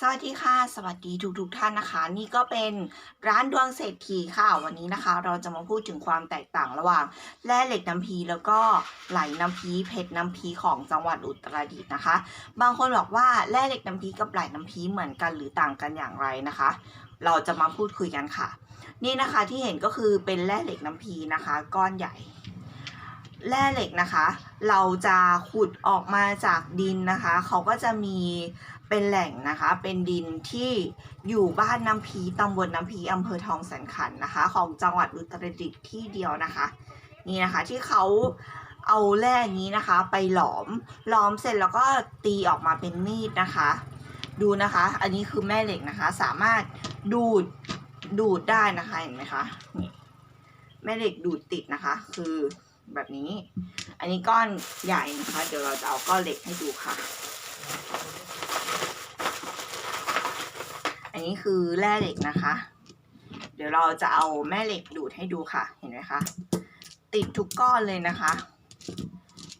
สวัสดีค่ะ สวัสดีทุกทุกท่านนะคะ นี่ก็เป็นร้านดวงเศรษฐีค่ะ วันนี้นะคะ เราจะมาพูดถึงความแตกต่างระหว่างแร่เหล็กน้ำพีแล้วก็ไหลน้ำพีเพชรน้ำพีของจังหวัดอุตรดิตถ์นะคะ บางคนบอกว่าแร่เหล็กน้ำพีกับไหลน้ำพีเหมือนกันหรือต่างกันอย่างไรนะคะ เราจะมาพูดคุยกันค่ะ นี่นะคะที่เห็นก็คือเป็นแร่เหล็กน้ำพีนะคะ ก้อนใหญ่ แร่เหล็กนะคะ เราจะขุดออกมาจากดินนะคะ เขาก็จะมีเป็นแหล่งนะคะ เป็นดินที่อยู่บ้านน้ำพีตำบลน้ำพีอำเภอทองแสนขันนะคะ ของจังหวัดอุตรดิตถ์ที่เดียวนะคะ นี่นะคะที่เขาเอาแร่นี้นะคะ ไปหลอมหลอมเสร็จแล้วก็ตีออกมาเป็นมีดนะคะ ดูนะคะ อันนี้คือแม่เหล็กนะคะ สามารถดูดดูดได้นะคะเห็นไหมคะนี่แม่เหล็กดูดติดนะคะ คือ แบบนี้ อันนี้ก้อนใหญ่นะคะ เดี๋ยวเราจะเอาก้อนเล็กให้ดูค่ะ อันนี้คือแร่เหล็กนะคะ เดี๋ยวเราจะเอาแม่เหล็กดูดให้ดูค่ะ เห็นไหมคะ ติดทุกก้อนเลยนะคะ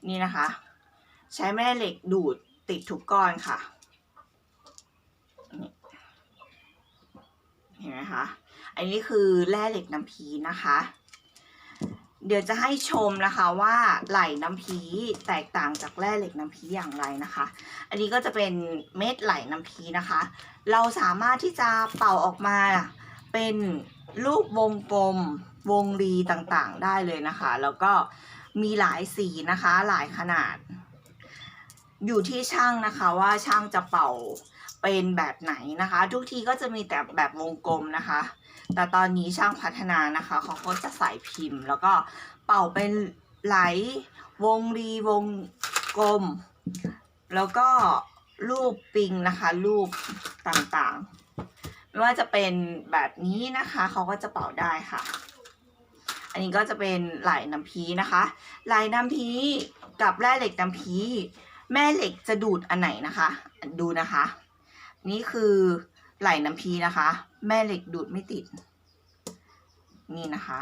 นี่นะคะ ใช้แม่เหล็กดูดติดทุกก้อนค่ะ เห็นไหมคะ อันนี้คือแร่เหล็กน้ำพีนะคะ เดี๋ยวจะให้ชมนะคะว่าไหลน้ำพีแตกต่างจากแร่เหล็กน้ำพีอย่างไรนะคะ อันนี้ก็จะเป็นเม็ดไหลน้ำพีนะคะ เราสามารถที่จะเป่าออกมาเป็นรูปวงกลมวงรีต่างๆได้เลยนะคะ แล้วก็มีหลายสีนะคะหลายขนาด อยู่ที่ช่างนะคะว่าช่างจะเป่า เป็นแบบไหนนะคะ ทุกทีก็จะมีแต่แบบวงกลมนะคะ แต่ตอนนี้ช่างพัฒนานะคะเขาก็จะใส่พิมพ์ แล้วก็เป่าเป็นไหลวงรีวงกลม แล้วก็รูปปิงนะคะ รูปต่างๆ ไม่ว่าจะเป็นแบบนี้นะคะเขาก็จะเป่าได้ค่ะ อันนี้ก็จะเป็นไหลน้ำพีนะคะไหลน้ำพีกับแร่เหล็กน้ำพีแม่เหล็กจะดูดอันไหนนะคะ ดูนะคะ นี่คือไหลน้ำพีนะคะ แม่เหล็กดูดไม่ติด นี่นะคะ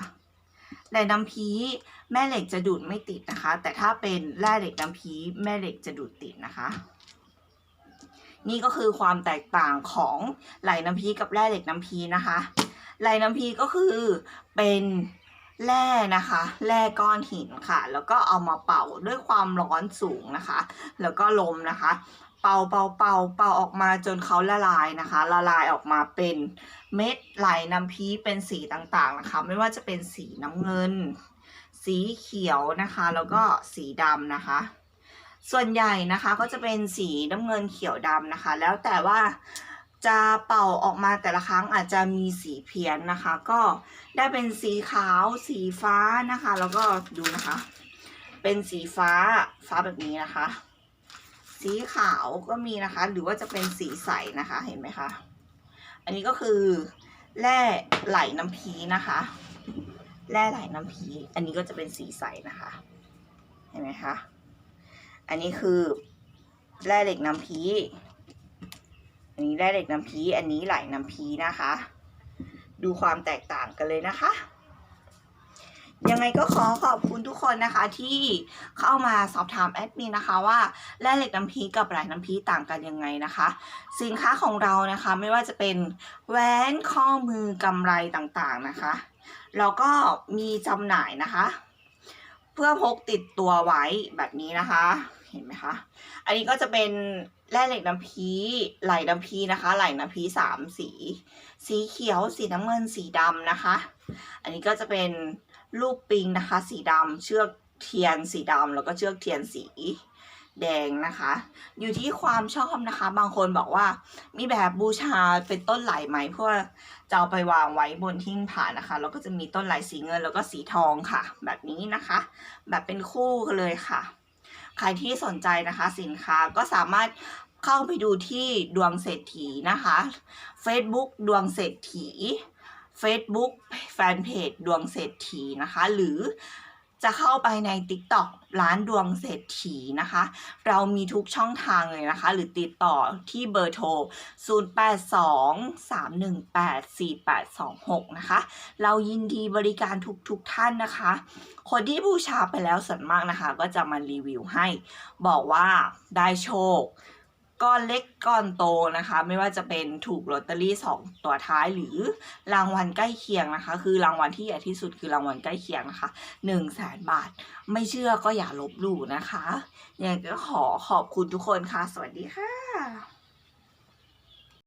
ไหลน้ำพีแม่เหล็กจะดูดไม่ติดนะคะ แต่ถ้าเป็นแร่เหล็กน้ำพีแม่เหล็กจะดูดติดนะคะ นี่ก็คือความแตกต่างของไหลน้ำพีกับแร่เหล็กน้ำพีนะคะไหลน้ำพีก็คือเป็นแร่นะคะแร่ก้อนหินค่ะ แล้วก็เอามาเป่าด้วยความร้อนสูงนะคะ แล้วก็ลมนะคะ เป่าเป่าเป่าเป่าออกมาจนเขาละลายนะคะ ละลายออกมาเป็นเม็ดไหลน้ำพีเป็นสีต่างๆนะคะ ไม่ว่าจะเป็นสีน้ำเงิน สีเขียวนะคะ แล้วก็สีดำนะคะ ส่วนใหญ่นะคะก็จะเป็นสีน้ำเงินเขียวดำนะคะ แล้วแต่ว่าจะเป่าออกมาแต่ละครั้งอาจจะมีสีเพี้ยนนะคะ ก็ได้เป็นสีขาวสีฟ้านะคะ แล้วก็ดูนะคะ เป็นสีฟ้าฟ้าแบบนี้นะคะ สีขาวก็มีนะคะ หรือว่าจะเป็นสีใสนะคะเห็นไหมคะอันนี้ก็คือแร่ไหลน้ำพีนะคะ แร่ไหลน้ำพีอันนี้ก็จะเป็นสีใสนะคะ เห็นไหมคะอันนี้คือแร่เหล็กน้ำพีอันนี้แร่เหล็กน้ำพีอันนี้ไหลน้ำพีนะคะ ดูความแตกต่างกันเลยนะคะ ยังไงก็ขอขอบคุณทุกคนนะคะที่เข้ามาสอบถามแอดมินนะคะว่าแร่เหล็กน้ำพีกับไหลน้ำพีต่างกันยังไงนะคะ สินค้าของเรานะคะไม่ว่าจะเป็นแหวนข้อมือกำไรต่างๆนะคะแล้วก็มีจำหน่ายนะคะ เพื่อพกติดตัวไว้แบบนี้นะคะ เห็นไหมคะ อันนี้ก็จะเป็นแร่เหล็กน้ำพีไหลน้ำพีนะคะ ไหลน้ำพีสามสี สีเขียวสีน้ำเงินสีดำนะคะ อันนี้ก็จะเป็น รูปปิงนะคะ สีดำเชือกเทียนสีดำแล้วก็เชือกเทียนสีแดงนะคะ อยู่ที่ความชอบนะคะ บางคนบอกว่ามีแบบบูชาเป็นต้นไหลไหมเพื่อจะเอาไปวางไว้บนทิ้งผ่านนะคะ แล้วก็จะมีต้นไหลสีเงินแล้วก็สีทองค่ะ แบบนี้นะคะ แบบเป็นคู่กันเลยค่ะ ใครที่สนใจนะคะสินค้าก็สามารถเข้าไปดูที่ดวงเศรษฐีนะคะ Facebook ดวงเศรษฐี Facebook แฟนเพจดวงเศรษฐีนะคะ หรือจะเข้าไปใน TikTok ร้านดวงเศรษฐีนะคะ เรามีทุกช่องทางเลยนะคะ หรือติดต่อที่เบอร์โทร 0823184826 นะคะ เรายินดีบริการทุกๆทท่านนะคะ คนที่บูชาไปแล้วส่วนมากนะคะ ก็จะมารีวิวให้ บอกว่าได้โชค ก้อนเล็กก้อนโตนะคะ ไม่ว่าจะเป็นถูกลอตเตอรี่สองตัวท้ายหรือรางวัลใกล้เคียงนะคะ คือรางวัลที่ใหญ่ที่สุดคือรางวัลใกล้เคียงนะคะหนึ่งแสนบาท ไม่เชื่อก็อย่าลบหลู่นะคะยังไงก็ขอขอบคุณทุกคนค่ะ สวัสดีค่ะ